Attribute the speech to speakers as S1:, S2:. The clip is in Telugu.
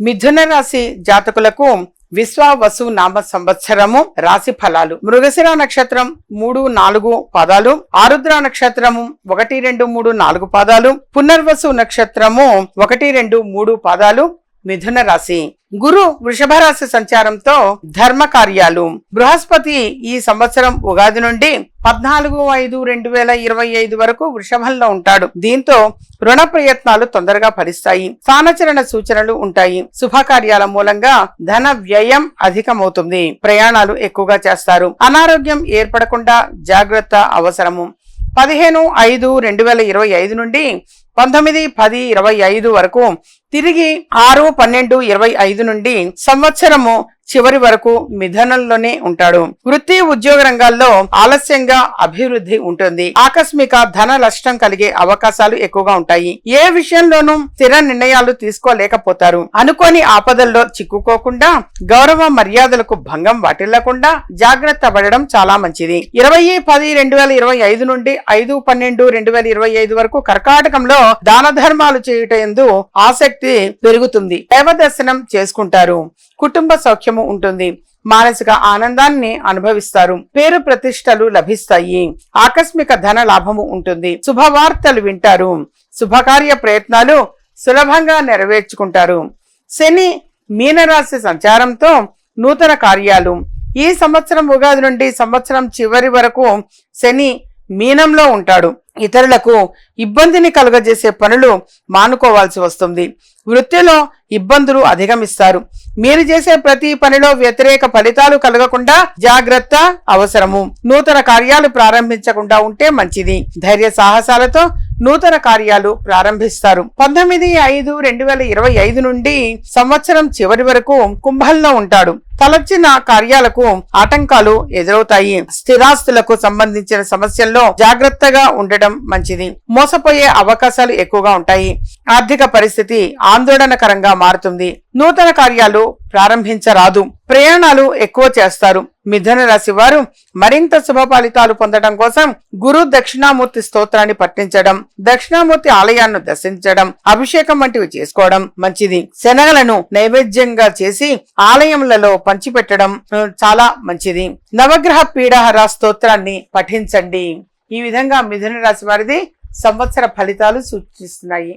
S1: మిథున రాశి జాతకులకు విశ్వావసు నామ సంవత్సరము రాశి ఫలాలు. మృగశిర నక్షత్రం మూడు నాలుగు పాదాలు. ఆరుద్ర నక్షత్రము ఒకటి రెండు మూడు నాలుగు పాదాలు. పునర్వసు నక్షత్రము ఒకటి రెండు మూడు పాదాలు. మిథున రాశి. గురు వృషభ రాశి సంచారంతో ధర్మ కార్యాలు. బృహస్పతి ఈ సంవత్సరం ఉగాది నుండి పద్నాలుగు ఐదు రెండు వేల ఇరవై ఐదు వరకు వృషభంలో ఉంటాడు. దీంతో రుణ ప్రయత్నాలు తొందరగా ఫలిస్తాయి. స్థానచరణ సూచనలు ఉంటాయి. శుభకార్యాల మూలంగా ధన వ్యయం అధికమవుతుంది. ప్రయాణాలు ఎక్కువగా చేస్తారు. అనారోగ్యం ఏర్పడకుండా జాగ్రత్త అవసరము. పదిహేను ఐదు రెండు వేల ఇరవై ఐదు నుండి పంతొమ్మిది పది ఇరవై ఐదు వరకు తిరిగి ఆరు పన్నెండు ఇరవై ఐదు నుండి సంవత్సరము చివరి వరకు మిథనంలోనే ఉంటాడు. వృత్తి ఉద్యోగ రంగాల్లో ఆలస్యంగా అభివృద్ధి ఉంటుంది. ఆకస్మిక ధన నష్టం కలిగే అవకాశాలు ఎక్కువగా ఉంటాయి. ఏ విషయంలోనూ స్థిర నిర్ణయాలు తీసుకోలేకపోతారు. అనుకోని ఆపదల్లో చిక్కుకోకుండా గౌరవ మర్యాదలకు భంగం వాటిల్లకుండా జాగ్రత్త పడడం చాలా మంచిది. ఇరవై పది రెండు వేల ఇరవై ఐదు నుండి ఐదు పన్నెండు రెండు వేల ఇరవై ఐదు వరకు కర్కాటకంలో దాన ధర్మాలు చేయుటందు ఆసక్తి పెరుగుతుంది. దైవ దర్శనం చేసుకుంటారు. కుటుంబ సౌఖ్యము ఉంటుంది. మానసిక ఆనందాన్ని అనుభవిస్తారు. పేరు ప్రతిష్టలు లభిస్తాయి. ఆకస్మిక ధన లాభము ఉంటుంది. శుభవార్తలు వింటారు. శుభకార్య ప్రయత్నాలు సులభంగా నెరవేర్చుకుంటారు. శని మీనరాశి సంచారంతో నూతన కార్యాలు. ఈ సంవత్సరం ఉగాది నుండి సంవత్సరం చివరి వరకు శని మీనంలో ఉంటాడు. ఇతరులకు ఇబ్బందిని కలుగజేసే పనులు మానుకోవాల్సి వస్తుంది. వృత్తిలో ఇబ్బందులు అధిగమిస్తారు. మీరు చేసే ప్రతి పనిలో వ్యతిరేక ఫలితాలు కలగకుండా జాగ్రత్త అవసరము. నూతన కార్యాలు ప్రారంభించకుండా ఉంటే మంచిది. ధైర్య సాహసాలతో నూతన కార్యాలు ప్రారంభిస్తారు. పంతొమ్మిది ఐదు రెండు వేల ఇరవై ఐదు నుండి సంవత్సరం చివరి వరకు కుంభంలో ఉంటాడు. తలచిన కార్యాలకు ఆటంకాలు ఎదురవుతాయి. స్థిరాస్తులకు సంబంధించిన సమస్యల్లో జాగ్రత్తగా ఉండటం మంచిది. మోసపోయే అవకాశాలు ఎక్కువగా ఉంటాయి. ఆర్థిక పరిస్థితి ఆందోళనకరంగా మారుతుంది. నూతన కార్యాలు ప్రారంభించరాదు. ప్రయాణాలు ఎక్కువ చేస్తారు. మిథున రాశి వారు మరింత శుభ ఫలితాలు పొందడం కోసం గురు దక్షిణామూర్తి స్తోత్రాన్ని పఠించడం దక్షిణామూర్తి ఆలయాన్ని దర్శించడం అభిషేకం వంటివి చేసుకోవడం మంచిది. శనగలను నైవేద్యంగా చేసి ఆలయములలో పంచిపెట్టడం చాలా మంచిది. నవగ్రహ పీడహర స్తోత్రాన్ని పఠించండి. ఈ విధంగా మిథున రాశి వారిది సంవత్సర ఫలితాలు సూచిస్తున్నాయి.